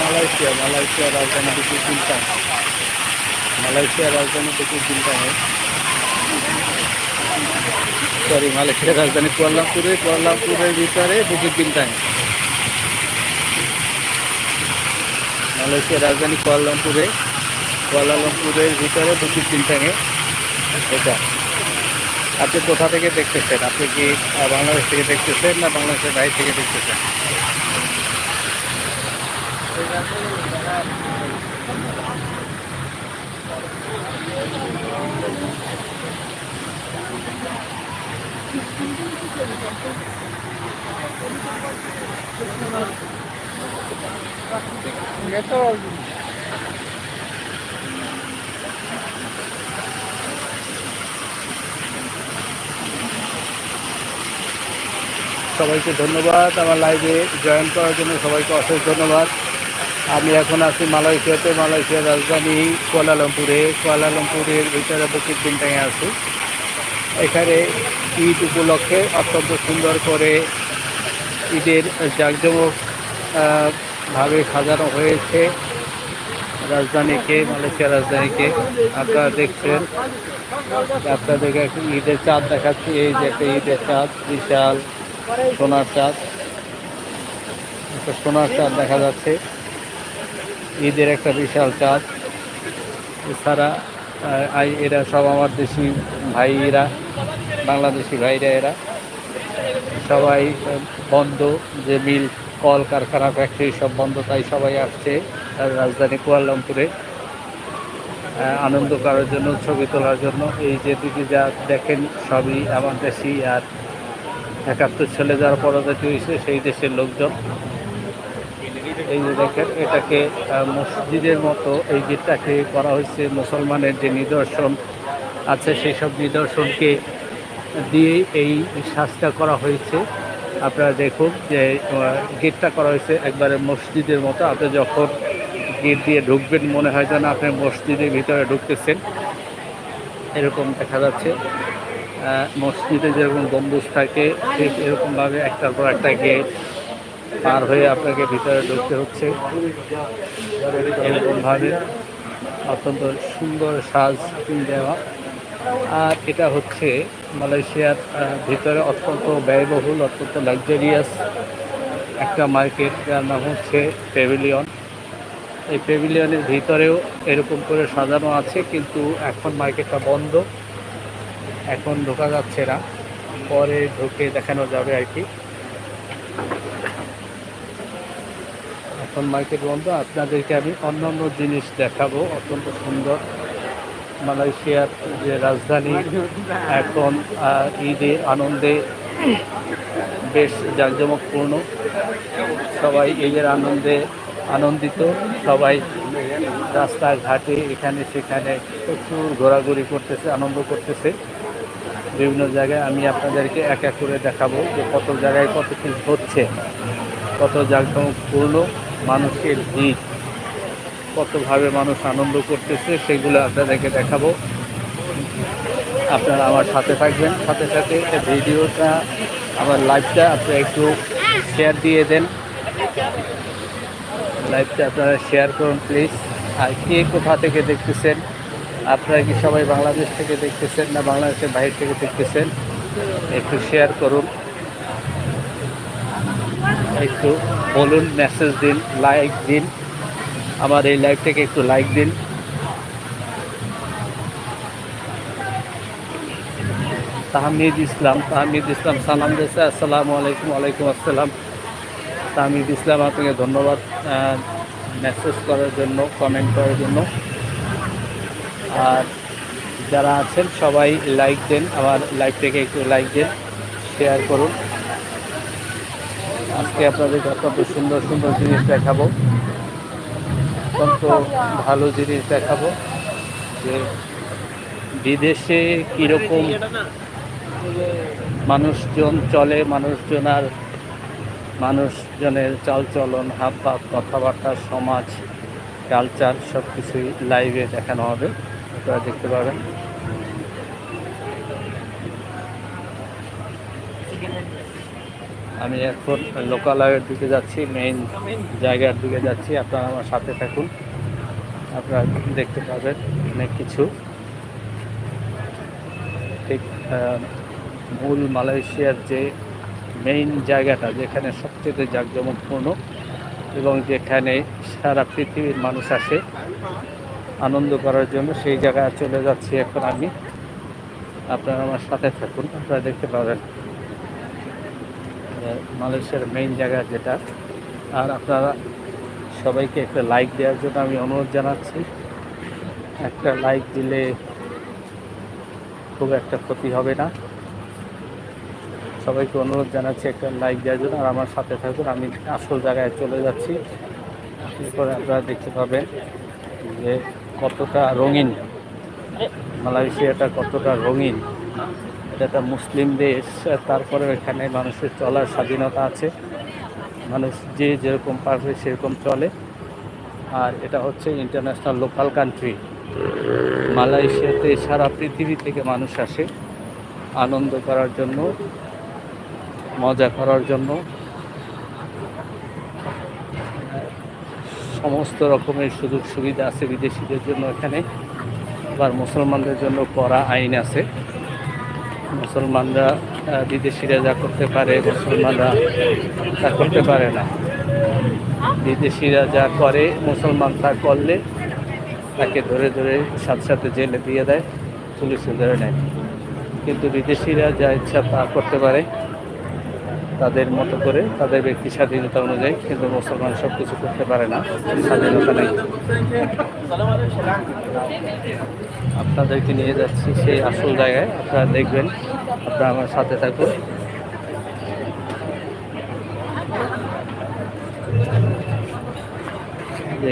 Malaysia Malaysia রাজধানী দুপুর তিনটা মালয়েশিয়া রাজধানী দুপুর তিনটা সরি মালয়েশিয়ার রাজধানী কুয়ালালামপুরে, কুয়ালালামপুরের ভিতরে দুপুর তিনটায় মালয়েশিয়ার রাজধানী কুয়ালালামপুরে, কুয়ালালামপুরের ভিতরে দুপুর তিনটায় এটা। আপনি কোথা থেকে দেখতেছেন? আপনি কি বাংলাদেশ থেকে দেখতেছেন না বাংলাদেশের বাইরে থেকে দেখতেছেন? সবাইকে ধন্যবাদ। আমার লাইভে জয়েন করার জন্য সবাইকে অশেষ ধন্যবাদ। আমি এখন আছি মালয়েশিয়াতে। মালয়েশিয়ার রাজধানী কুয়ালালামপুরে। কুয়ালালামপুরের ভিতরে বুকির দিনটায় আছি। এখানে ঈদ উপলক্ষে অত্যন্ত সুন্দর করে ঈদের জাঁকজমক ভাবে সাজানো হয়েছে। রাজধানীকে মালয়েশিয়ার রাজধানীকে আপনারা দেখছেন। আপনাদেরকে একটু ঈদের চাঁদ দেখাচ্ছি। এই যে একটা ঈদের চাঁদ, বিশাল সোনার চাঁদ। একটা সোনার চাঁদ দেখা যাচ্ছে। ঈদের একটা বিশাল চাঁদ। এছাড়া এরা সব আমার দেশি ভাইরা বাংলাদেশি ভাইরা এরা। সবাই বন্ধ যে মিল কল কারখানা ফ্যাক্টরি সব বন্ধ তাই সবাই আসছে রাজধানী কুয়ালালামপুরে। আহ, আনন্দ করার জন্য ছবি তোলার জন্য। এই যেদিকে যা দেখেন সবই আমার দেশি আর একাত্তর ছেলে যারা পরাজিত হয়েছে সেই দেশের লোকজন। এই যে দেখেন, এটাকে মসজিদের মতো এই গেটটাকে করা হয়েছে। মুসলমানের যে নিদর্শন আছে, সেই সব নিদর্শনকে দিয়ে এই সাজটা করা হয়েছে। আপনারা দেখুন যে গেটটা করা হয়েছে একবারে মসজিদের মতো। আপনি যখন গেট দিয়ে ঢুকবেন, মনে হয় যেন আপনি মসজিদের ভিতরে ঢুকতেছেন। এরকম দেখা যাচ্ছে। মসজিদে যেরকম গম্বুজ থাকে, ঠিক এরকমভাবে একটার পর একটা গেট পার হয়ে আপনাকে ভিতরে ঢুকতে হচ্ছে। এরকমভাবে অত্যন্ত সুন্দর সাজ দেওয়া। আর এটা হচ্ছে মালয়েশিয়ার ভিতরে অত্যন্ত ব্যয়বহুল, অত্যন্ত লাক্সারিয়াস একটা মার্কেট যার নাম হচ্ছে পেভিলিয়ন এই পেভিলিয়নের ভিতরেও এরকম করে সাজানো আছে, কিন্তু এখন মার্কেটটা বন্ধ। এখন ঢোকা যাচ্ছে না। পরে ঢুকে দেখানো যাবে আর কি। এখন মার্কেট বন্ধ। আপনাদেরকে আমি অন্যান্য জিনিস দেখাবো। অত্যন্ত সুন্দর মালয়েশিয়ার যে রাজধানী, এখন ঈদে আনন্দে বেশ জাঁকজমকপূর্ণ। সবাই ঈদের আনন্দে আনন্দিত। সবাই রাস্তাঘাটে এখানে সেখানে প্রচুর ঘোরাঘুরি করতেছে, আনন্দ করতেছে। বিভিন্ন জায়গায় আমি আপনাদেরকে এক এক করে দেখাবো যে কত জায়গায় কত কিছু হচ্ছে, কত জাঁকজমকপূর্ণ। মানুষের ভিড় কতভাবে মানুষ আনন্দ করতেছে সেগুলো আপনাদেরকে দেখাবো। আপনারা আমার সাথে থাকবেন সাথে সাথে এই ভিডিওটা আমার লাইভটা আপনারা একটু শেয়ার দিয়ে দেন। লাইভটা আপনারা শেয়ার করুন প্লিজ আর কে কোথা থেকে দেখতেছেন? আপনারা কি সবাই বাংলাদেশ থেকে দেখতেছেন না বাংলাদেশের বাইরে থেকে দেখতেছেন? একটু শেয়ার করুন। একটু বলুন মেসেজ দিন লাইক দিন, আমার এই লাইভটাকে একটু লাইক দিন। তাহমিদ ইসলাম তাহমিদ ইসলাম, সালাম দিয়েছে আসসালামু আলাইকুম, ওয়ালাইকুম আসসালাম। তাহমিদ ইসলাম, আপনাকে ধন্যবাদ মেসেজ করার জন্য কমেন্ট করার জন্য। আর যারা আছেন, সবাই লাইক দেন, আমার লাইভটাকে একটু লাইক দেন শেয়ার করুন। আজকে আপনাদের অত্যন্ত সুন্দর সুন্দর জিনিস দেখাবো অত্যন্ত ভালো জিনিস দেখাবো যে বিদেশে কীরকম মানুষজন চলে, মানুষজন আর মানুষজনের চালচলন হাব ভাব কথাবার্তা, সমাজ কালচার সব কিছুই লাইভে দেখানো হবে। আপনারা দেখতে পাবেন। আমি এখন লোকালয়ের দিকে যাচ্ছি মেইন জায়গার দিকে যাচ্ছি। আপনারা আমার সাথে থাকুন। আপনারা দেখতে পাবেন অনেক কিছু। ঠিক মূল মালয়েশিয়ার যে মেইন জায়গাটা, যেখানে সবচেয়ে জাঁকজমকপূর্ণ এবং যেখানে সারা পৃথিবীর মানুষ আসে আনন্দ করার জন্য, সেই জায়গায় চলে যাচ্ছি এখন আমি। আপনারা আমার সাথে থাকুন, আপনারা দেখতে পাবেন। মালয়েশিয়ার মেইন জায়গা যেটা। আর আপনারা সবাইকে একটা লাইক দেওয়ার জন্য আমি অনুরোধ জানাচ্ছি। একটা লাইক দিলে খুব একটা ক্ষতি হবে না। সবাইকে অনুরোধ জানাচ্ছি একটা লাইক দেওয়ার জন্য। আর আমার সাথে থাকুন, আমি আসল জায়গায় চলে যাচ্ছি। এরপরে আপনারা দেখতে পাবেন যে কতটা রঙিন, মালয়েশিয়াটা কতটা রঙিন। এটা একটা মুসলিম দেশ, তারপরে এখানে মানুষের চলার স্বাধীনতা আছে। মানুষ যে যেরকম পারবে সেরকম চলে। আর এটা হচ্ছে ইন্টারন্যাশনাল লোকাল কান্ট্রি মালয়েশিয়াতে সারা পৃথিবী থেকে মানুষ আসে আনন্দ করার জন্য, মজা করার জন্য। সমস্ত রকমের সুযোগ সুবিধা আছে বিদেশিদের জন্য এখানে, আবার মুসলমানদের জন্য করা আইন আছে। মুসলমানরা বিদেশিরা যা করতে পারে, মুসলমানরা তা করতে পারে না। বিদেশিরা যা করে, মুসলমান তা করলে তাকে ধরে ধরে সাথে সাথে জেলে দিয়ে দেয় পুলিশে ধরে নেয়। কিন্তু বিদেশিরা যা ইচ্ছা তা করতে পারে। তাদের মতো করে, তাদের ব্যক্তি স্বাধীনতা অনুযায়ী কিন্তু মুসলমান সব কিছু করতে পারে না। স্বাধীনতা নেই। আপনাদেরকে নিয়ে যাচ্ছি সেই আসল জায়গায়। আপনারা দেখবেন, আপনারা আমার সাথে থাকুন।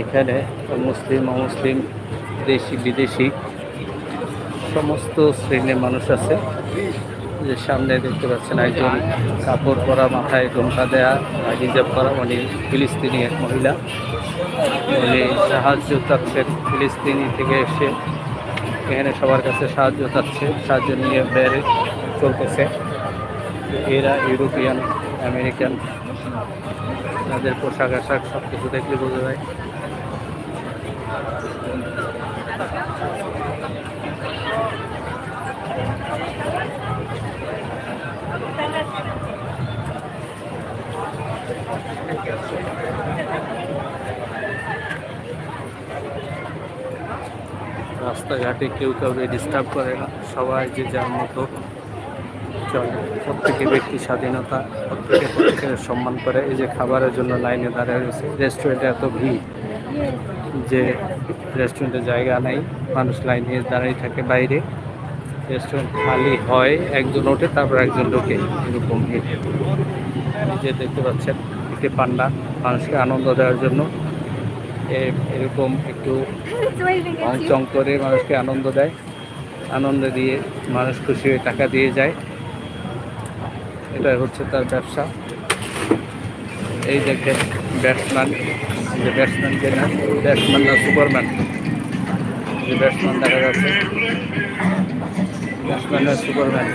এখানে মুসলিম, অমুসলিম, দেশি, বিদেশি, সমস্ত শ্রেণির মানুষ আছে। যে সামনে দেখতে পাচ্ছেন একজন কাপড় পরা, মাথায় ঘোমটা দেয়া, হিজাব করা, উনি ফিলিস্তিনি এক মহিলা। উনি সাহায্য চাচ্ছেন, ফিলিস্তিনি থেকে এসে এখানে সবার কাছে সাহায্য চাচ্ছে, সাহায্য নিয়ে বেড়ে চলতেছে। এরা ইউরোপিয়ান, আমেরিকান, তাদের পোশাক আশাক সব কিছু দেখলে বোঝা যায়। রাস্তাঘাটে কেউ কাউকে ডিস্টার্ব করে না। সবাই যে যার মতো চলে। প্রত্যেকে ব্যক্তি স্বাধীনতা, প্রত্যেকে প্রত্যেকের সম্মান করে। এই যে খাবারের জন্য লাইনে দাঁড়িয়ে রয়েছে। রেস্টুরেন্টে এত ভিড় যে রেস্টুরেন্টে জায়গা নেই। মানুষ লাইনে দাঁড়িয়ে থাকে বাইরে। রেস্টুরেন্ট খালি হয়, একজন ওঠে, তারপর একজন ঢোকে। এরকম ভিড়। যে দেখতে পাচ্ছেন, একটি পান্ডা। মানুষকে আনন্দ দেওয়ার জন্য এরকম একটু অংচং করে মানুষকে আনন্দ দেয়। আনন্দ দিয়ে মানুষ খুশি হয়ে টাকা দিয়ে যায়। এটাই হচ্ছে তার ব্যবসা। এই দেখেন ব্যাটসম্যান যে ব্যাটসম্যান যে না ব্যাটসম্যান না সুপারম্যান। যে ব্যাটসম্যান দেখা যাচ্ছে। ব্যাটসম্যান না সুপারম্যান।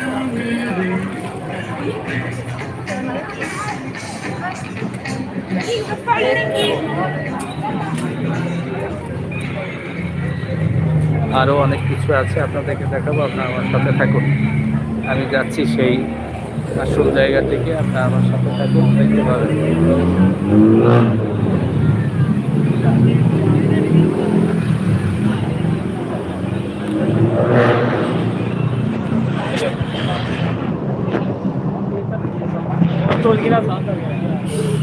আরও অনেক কিছু আছে, আপনাদেরকে দেখাবো, আপনার আমার সাথে থাকুন। আমি যাচ্ছি সেই আসল জায়গা থেকে, আপনারা আমার সাথে থাকুন, দেখতে পাবেন। 干啥的我是